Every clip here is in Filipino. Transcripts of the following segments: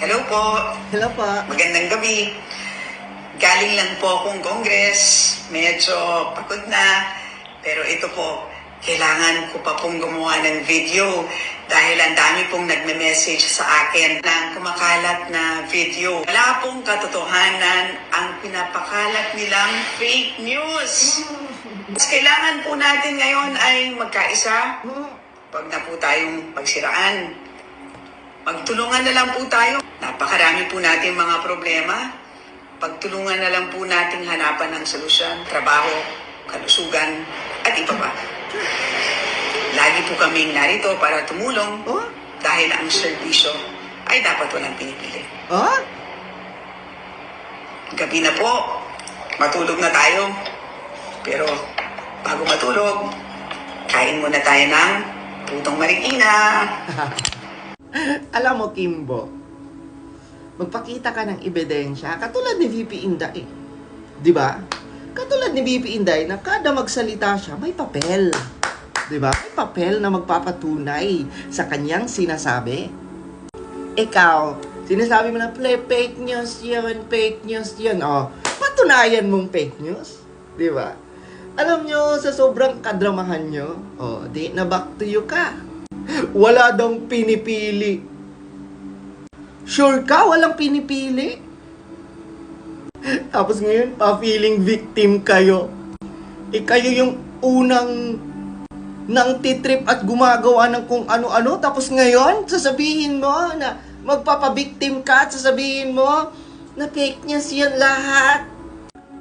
Hello po. Hello po. Magandang gabi. Galing lang po akong Congress. Medyo pagod na. Pero ito po, kailangan ko pa pong gumawa ng video dahil ang dami pong nagme-message sa akin ng kumakalat na video. Wala pong katotohanan ang pinapakalat nilang fake news. Mas kailangan po natin ngayon ay magkaisa. Huwag na po tayong pagsiraan. Magtulungan na lang po tayo. Napakarami po natin mga problema. Pagtulungan na lang po nating hanapan ng solusyon, trabaho, kalusugan, at iba pa. Lagi po kaming narito para tumulong Oh? dahil ang serbisyo ay dapat walang pinipili. Oh? Gabi na po, matulog na tayo. Pero bago matulog, kain muna tayo ng putong marikina. Alam mo, Kimbo, magpakita ka ng ebidensya, katulad ni VP Inday. Di ba? Katulad ni VP Inday na kada magsalita siya, may papel. Di ba? May papel na magpapatunay sa kanyang sinasabi. Ikaw, sinasabi mo na, play fake news yun, fake news yun. O, patunayan mong fake news. Di ba? Alam nyo, sa sobrang kadramahan nyo, o, di na back to you ka. Wala daw pinipili. Sure ka, walang pinipili? Tapos ngayon, pa-feeling victim kayo. Eh kayo yung unang nang titrip at gumagawa ng kung ano-ano. Tapos ngayon, sasabihin mo na magpapabiktim ka at sasabihin mo na fake news yun lahat.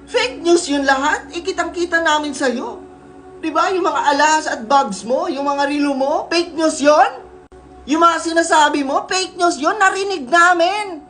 Fake news yun lahat. Eh, kitang-kita namin sa'yo. Di ba? Yung mga alas at bags mo, yung mga rilo mo, fake news yon. Yung mga sinasabi mo, fake news yon. Narinig namin.